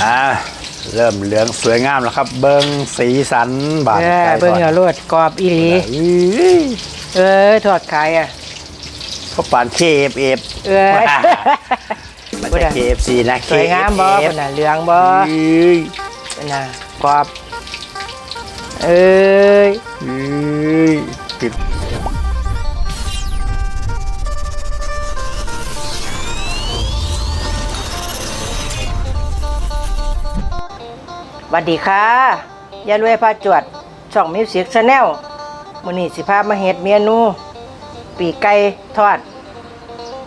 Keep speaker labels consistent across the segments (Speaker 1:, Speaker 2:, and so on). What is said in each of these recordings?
Speaker 1: อ่าเริ่มเหลืองสวยงามแล้วครับ เบิงสีสันบาด
Speaker 2: เออ
Speaker 1: ไก่
Speaker 2: เบิ่ง
Speaker 1: ท
Speaker 2: เอา
Speaker 1: อด
Speaker 2: โลดกรอบอีหลี
Speaker 1: อื้อ
Speaker 2: เออทอดขายอะ
Speaker 1: เขาปานเคฟเอฟ
Speaker 2: เออ
Speaker 1: มันจะเคฟซีนะ
Speaker 2: สวยงามบ่
Speaker 1: KFC
Speaker 2: พุ่นน่ะเหลืองบ่
Speaker 1: อื้อ
Speaker 2: พุ่นน่ะกรอบ เอ้ย
Speaker 1: อื้
Speaker 2: วัสดีค่ะยายรวยพาจวดช่องมิวสิกชาแนลมื้อนี้สิพามาเฮ็ดเมนูปีกไก่ทอด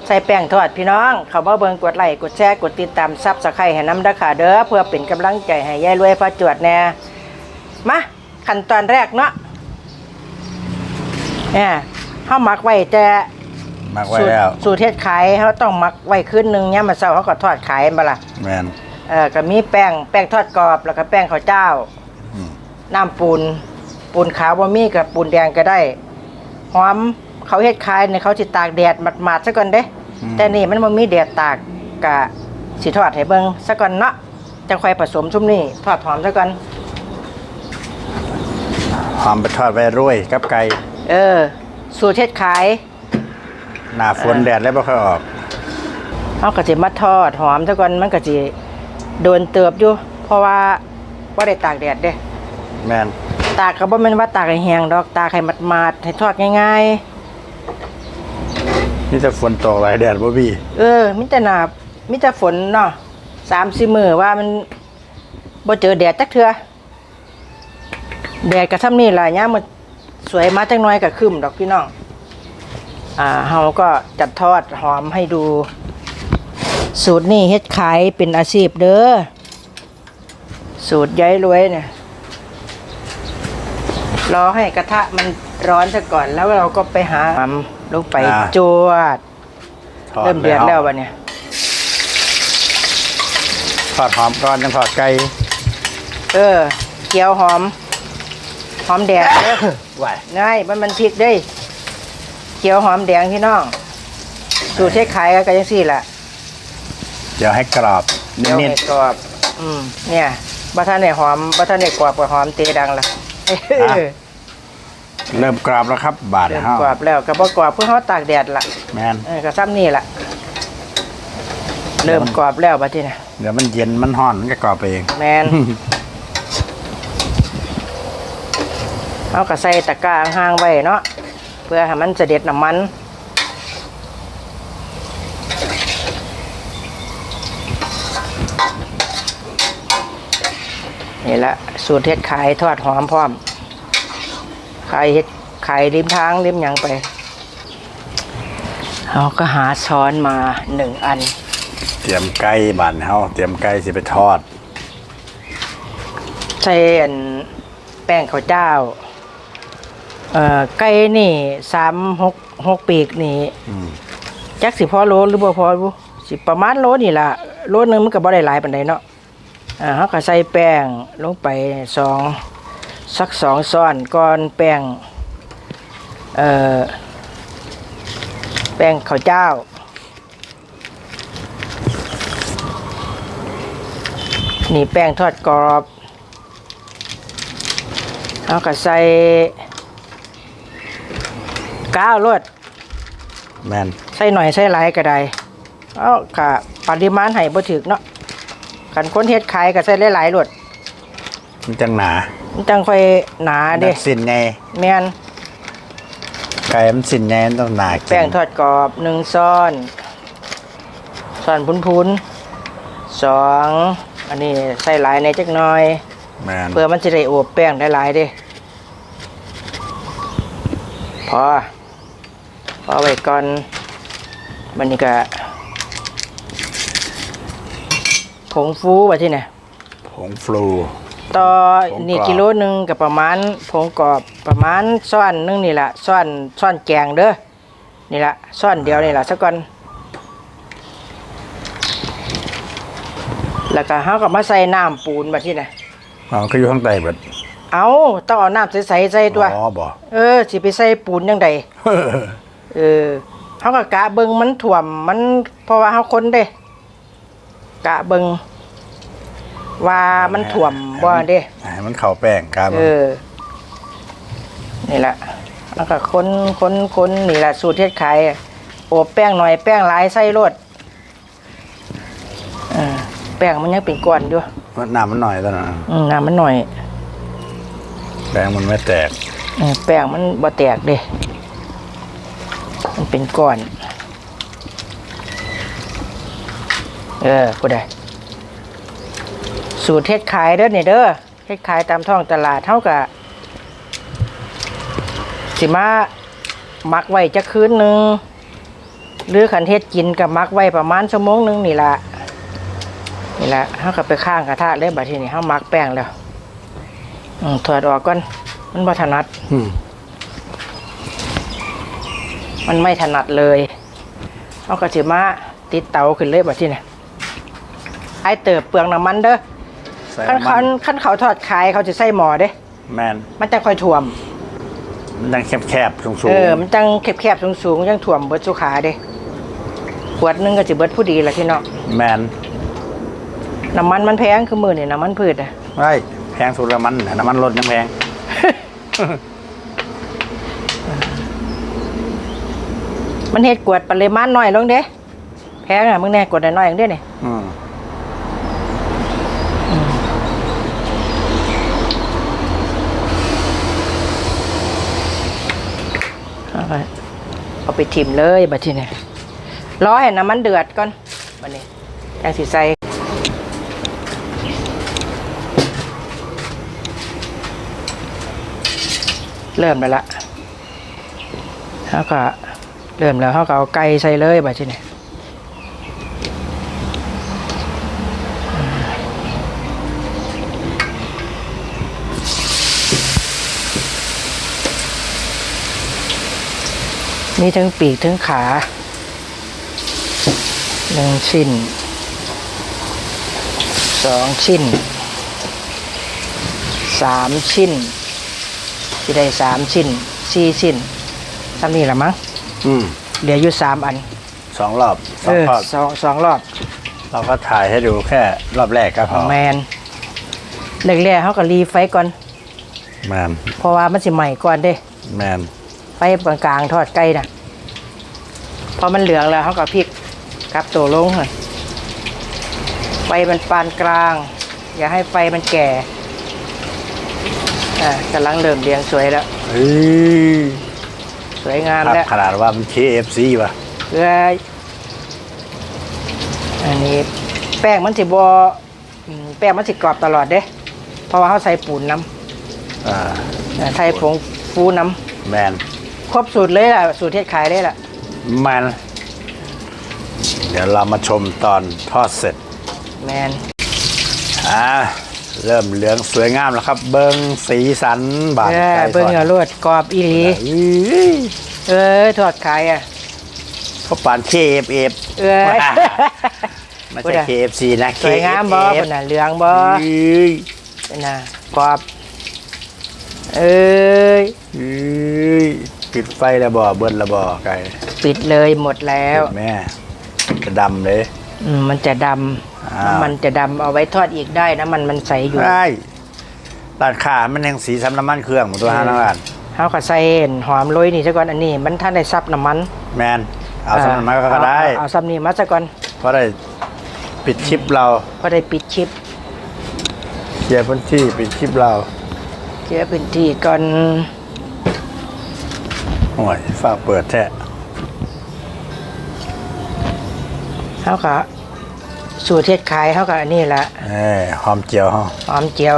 Speaker 2: ใส่แป้งทอดพี่น้อง เขามาเบิ่งกดไลค์กดแชร์กดติดตามซับสไครต์ให้นำเด้อค่ะเด้อเพื่อเป็นกำลังใจให้ยายรวยพาจวดแน่มาขั้นตอนแรกเนาะเนี่ยเฮาหมักไว้แต่
Speaker 1: มักไว้
Speaker 2: สูตร
Speaker 1: แล้ว
Speaker 2: สูตรเฮ็ดขายเฮาต้องหมักไว้คืนหนึงยามมื้อเช้าเฮาก็ทอดขายบ่ล่ะ
Speaker 1: แมน
Speaker 2: เออก็มีแป้งแป้งทอดกรอบแล้วก็แป้งข้าวเจ้า
Speaker 1: อืม
Speaker 2: น้ำปูน ปูนขาวบ่มีกับปูนแดงก็ได้หอมเขาเฮ็ดขายเนี่ยเขาสิตากแดดหมาดๆซะก่อนเด้ แต่นี่มันบ่มีแดดตากกะสิทอดให้เบิ่งซะก่อนเนาะจังค่อยผสมซุมนี่ทอดหอมซะก่อน
Speaker 1: หอมไปทอดไว้รวยกับไก่
Speaker 2: เออ สูตรเฮ็ดขาย
Speaker 1: หน้าฝน
Speaker 2: เออ
Speaker 1: แดดแล้วบ่ค่อยออก
Speaker 2: เฮาก็สิมาทอดหอมซะก่อนมันก็สิ โดนเติบอยู่ เพราะว่าบ่ได้ตากแดดเด้
Speaker 1: แมน
Speaker 2: ตากก็บ่แม่นว่าตากให้แห้งดอกตากให้หมาดๆให้ทอดง่าย
Speaker 1: นี่จะฝนตกหลายแดดบ่พี่
Speaker 2: ๆ เออมีแต่หนามีแต่ฝนเนาะ3-4มื้อว่ามันบ่เจอแดดจักเทื่อแดดก็ทำนี่ล่ะยามมันสวยมาจักหน่อยก็ครึ้มดอกพี่น้องอ่าเฮาก็จัดทอดหอมให้ดู สูตรนี่เฮ็ดขายเป็นอาชีพเด้อ สูตรย้ายรวยเนี่ย รอให้กระทะมันร้อนซะก่อนแล้วเราก็ไปหาหอมลงไปจวด
Speaker 1: ทอด
Speaker 2: เริ่มเดือดแล้ววะเนี่ย
Speaker 1: ทอดหอมก่อนจังทอดไก่
Speaker 2: เออ เกี๊ยวหอม หอมแดงเด้อ
Speaker 1: ไหว
Speaker 2: ง่ายมันมันพริกเด้ยเกี๊ยวหอมแดงพี่น้อง สูตรใช้ขายก็ยังสี่ล่ะ
Speaker 1: เดี๋ยวให้กรอบ
Speaker 2: เดี๋ยว
Speaker 1: นิด
Speaker 2: ให้กรอบอืมเนี่ยบัท่านเนี่ยหอมบัท่านเนี่ยกรอบกับหอมเตดังละ
Speaker 1: ๆเริ่มกรอบแล้วครับ บาด
Speaker 2: เริ่ม
Speaker 1: เฮาก
Speaker 2: รอบแล้วก็บ่กรอบเพื่อเขาตากแดดละ
Speaker 1: แมน
Speaker 2: เออก็ซ้ำนี่ละเริ่มกรอบแล้วบัดนี้นะ
Speaker 1: เดี๋ยวมันเย็นมันห่อนมันก็กรอบไปเอง
Speaker 2: แมน เอาก็ใส่ตะกร้าห่างๆไว้เนาะเพื่อให้มันเสด็จน้ำมัน นี่ละสูตรเฮ็ดขายทอดหอมพร้อมขายเฮ็ดขายริมทางริมหยังไปเราก็หาช้อนมาหนึ่งอัน
Speaker 1: เตรียมไก่บานเฮาเตรียมไก่สิไปทอด
Speaker 2: ใช้อันแป้งข้าวเจ้า เอ่อไก่นี่สามหกหกปีกนี่
Speaker 1: อืม
Speaker 2: จักสิพอโลหรือบ่พอบุสิประมาณโลนี่ล่ะโลนึงมันก็บ่ได้หลายปานใดเนาะ อ่าเฮาก็ใส่แป้งลงไปสองสักสองช้อนก่อนแป้งเอ่อแป้งข้าวเจ้า นี่แป้งทอดกรอบเอาก็ใส่ก้าวรวด
Speaker 1: แมน
Speaker 2: ใส่หน่อยใส่หลายก็ได้เอาค่ะปริมาณให้บ่ถึกเนาะ คันคนเฮ็ดขายก็ใส่หลายๆรวด
Speaker 1: มันจังหนา
Speaker 2: มันจังค่อยหนาเด้
Speaker 1: มันสิ้นไง
Speaker 2: แม่น
Speaker 1: ไก่มันสิ้นไงมันต้องหนากิน
Speaker 2: แป้งทอดกรอบหนึ่งซ้อนซ้อนพุนๆสองอันนี้ใส่หลายในจักหน่อย
Speaker 1: แมน
Speaker 2: เพื่อมันจะได้อวบแป้งได้หลายเด้พอพอไว้ก่อนมันนี่ก็ ผงฟูว่าที่ไหน
Speaker 1: ผงฟลู
Speaker 2: ต่อ
Speaker 1: ผงกรอบ
Speaker 2: นี่กิโลหนึ่งกับประมาณผงกรอบประมาณซ่อนหนึงนี่แหละซ่อนซ่อนแกงเด้อนี่ละซ่อนเดียวนี่ละสักก่อนแล้วก็เฮาก็มาใส่น้ำปูนมาที่ไหน
Speaker 1: อ๋อก็อยู่ข้างใต้เบิด
Speaker 2: เอาต้องเอาน้ำใสๆใส่ตัว
Speaker 1: อ๋อบ่
Speaker 2: เออสิไปใส่ปูนยังไงเออเขาก็กะเบิงมันถ่วมมันเพราะว่าเขาคนเด้ กะเบิงว่ามันถ่วมบ่เด้
Speaker 1: ให้มันเข้าแป้งครับ
Speaker 2: เออ นี่แหละแล้วก็ค้นค้นค้นนี่แหละสูตรเทศขายอะโอบแป้งหน่อยแป้งหลายไส้รดอ่าแป้งมันยังเป็นก้อนอยู่
Speaker 1: น้ำมันหน่อยตอนนั้น
Speaker 2: อืมน้ำมันหน่อย
Speaker 1: แป้งมันไม่แตก
Speaker 2: เออแป้งมันบ่แตกเด้มันเป็นก้อน เออกูได้สูตรเทศขายเด้อเนี่ยเด้อเทศขายตามท้องตลาดเท่ากับสิมามักไว้จะคืนหนึ่งหรือขันเทศกินกับมักไว้ประมาณชั่วโมงหนึงนี่ละนี่ละเท่ากับไปข้างกระทะเลยบัดทีนี้เท่ามักแป้งแล้วอืมถอดออกก่อนมันบ่ถนัด
Speaker 1: อืม
Speaker 2: มันไม่ถนัดเลยเอากระสิมาติดเตาขึ้นเลยบัดทีนี้ ไอเติบเปลืองน้ำมันเด้อ
Speaker 1: ใส่
Speaker 2: ขั้น
Speaker 1: น้ำมั
Speaker 2: ขั้น
Speaker 1: น
Speaker 2: ขั้นเขาทอดขายเขาจะใส่หม้อเด้
Speaker 1: แมน
Speaker 2: มันจะค่อยถ่วม
Speaker 1: มันยังแคบๆสูง
Speaker 2: เออ มันจังแคบๆสูงๆยังถ่วมเบิดสุขาเด้ขวดหนึงก็จะเบิดผู้ดีละพี่เนาะ
Speaker 1: แมน
Speaker 2: น้ำมันมันแพงคือมือนี่น้ำมันพืชอะ
Speaker 1: ไอ้แพงสุดน้ำมันน่ะน้ำมันรถยังแพง
Speaker 2: มันเฮ็ดกวดปริมาณน้อยลงเด้ แพงอะมึงแน่กวดน้อยๆอย่างเด้นี่
Speaker 1: อืม
Speaker 2: เอาไปทิมเลยบัดทีนี้รอให้น้ำมันเดือดก่อนบัดนี้จังสิใส่เริ่มไปละเขาก็เริ่มแล้วเขาก็เอาไก่ใส่เลยบัดทีนี้ มีทั้งปีกทั้งขาหนึ่งชิ้นสองชิ้นสามชิ้นที่ได้สามชิ้นสี่ชิ้นทำนี่ละมั้ง
Speaker 1: อืม
Speaker 2: เหลืออยู่สามอัน
Speaker 1: สองรอบสอ
Speaker 2: เองอ
Speaker 1: รอบ
Speaker 2: สองสองรอบ
Speaker 1: เราก็ถ่ายให้ดูแค่รอบแรกก็พอ
Speaker 2: แมนแรกๆเขาก็รีไฟก่อน
Speaker 1: แมน
Speaker 2: เพราะว่ามันสิใหม่ก่อนเด้
Speaker 1: แมน
Speaker 2: ไฟกลางๆ ทอดไก่น่ะพอมันเหลืองแล้วเขาก็พลิกกลับตัวลงเลยไฟมันปานกลาง อย่าให้ไฟมันแก่อ่ากำลังเริ่มเรียงสวยแล้ว
Speaker 1: เฮ้ย
Speaker 2: สวยงาม
Speaker 1: ครับ
Speaker 2: แล้ว
Speaker 1: ขนาดว่ามัน KFC ป่ะ
Speaker 2: เพื่ออันนี้แป้งมันสิบอมแป้งมันสิกรอบตลอดเด้ เพราะว่าเขาใส่ปูนน้
Speaker 1: อ่าำ
Speaker 2: อ่าใส่ผงฟูน้ำ
Speaker 1: แมน
Speaker 2: ครบสูตรเลยล่ะ สูตรเทศขายได้ล่ะ
Speaker 1: แมนเดี๋ยวเรามาชมตอนทอดเสร็จ
Speaker 2: แมน
Speaker 1: อ่าเริ่มเหลืองสวยงามแล้วครับ เบิ้งสีสันบาด
Speaker 2: เออ
Speaker 1: ไก่
Speaker 2: เบิ่ง
Speaker 1: ทอด
Speaker 2: เอารวดกรอบอีหลี
Speaker 1: อุ้ย
Speaker 2: เออทอดขายอะ
Speaker 1: เขาปาน KFF
Speaker 2: เออ
Speaker 1: ไม่
Speaker 2: พูด
Speaker 1: ใช่
Speaker 2: อะ
Speaker 1: KFC นะ
Speaker 2: สวยงามบ่
Speaker 1: KFF
Speaker 2: เป็นน่ะเหลืองบ่
Speaker 1: เอ้ย
Speaker 2: เป็นน่ะกรอบ เอ้ย
Speaker 1: เอ้ย ปิดไฟแล้วบ่เบิ้ลแล้วบ่ไก่
Speaker 2: ปิดเลยหมดแล้ว
Speaker 1: แม่จะดำเลย
Speaker 2: อืมมันจะด
Speaker 1: อ่าำ
Speaker 2: น้ำมันจะดำเอาไว้ทอดอีกได้นะมันมันใสอยู่
Speaker 1: ใช่ร้านค้ามันยังสีซ้ำน้ำมันเครื่องหมดตัวห้าน้ำมัน
Speaker 2: เขาก็ใส่หอมโรยนี่ซะก่อนอันนี้ มันท่านได้ซับน้ำมัน
Speaker 1: แมนเอาซ้ำน้ำมันก็ได้
Speaker 2: เอาเอาซับนี่มาซะก่อน
Speaker 1: เพราะได้ปิดชิปเรา
Speaker 2: ก็ได้ปิดชิป
Speaker 1: เคลียร์พื้นที่ปิดชิปเรา
Speaker 2: เจอพื้นที่ก่อน
Speaker 1: โอ้ยฝากเปิดแท้
Speaker 2: เขาก็สูตรเทศขายเขาก็อันนี้ละ
Speaker 1: เอ้ยหอมเจียวฮะ
Speaker 2: หอมเจียว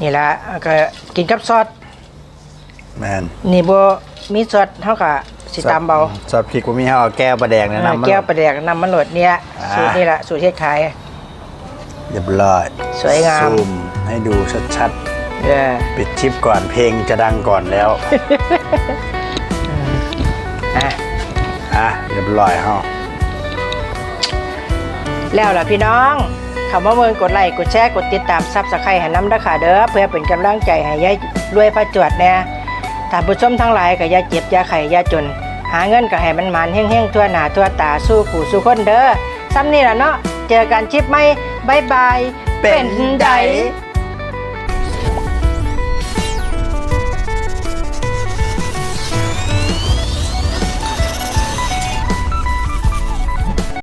Speaker 2: นี่ละก็กินกับซอส
Speaker 1: แมน
Speaker 2: นี่โบมีซอสเขาก็สิตำเบา
Speaker 1: ซอสพริกว่ามีให้เอาแก้วปลาแดงแนะนำมา
Speaker 2: แก้วประแดกน้ำมันโหลดเนี่ย
Speaker 1: อ่า
Speaker 2: สูตรนี่ละสูตรเทศขาย
Speaker 1: เรียบร้อย
Speaker 2: สวยงาม
Speaker 1: ซูมให้ดูชัด
Speaker 2: เออ
Speaker 1: ๆปิดชิปก่อนเพลงจะดังก่อนแล้ว
Speaker 2: อะ
Speaker 1: อะเรียบร้อยฮะ
Speaker 2: แล้วล่ะพี่น้องคำว่าเมืองกดไลค์กดแชร์กดติดตามซับสไครต์ให้น้ำดะค่ะเด้อเพื่อเป็นกำลังใจให้ยายรวยพระจวดแน่ท่านผู้ชมทั้งหลายก็อย่าเจ็บอย่าไข้อย่าจน หาเงินก็ให้มันมันๆเฮ้งๆทั่วหน้าทั่วตาสู้ผู้สู้คนเด้อซ้ำนี่ล่ะเนาะเจอกันชิปไหมบายบาย
Speaker 1: เป็นใด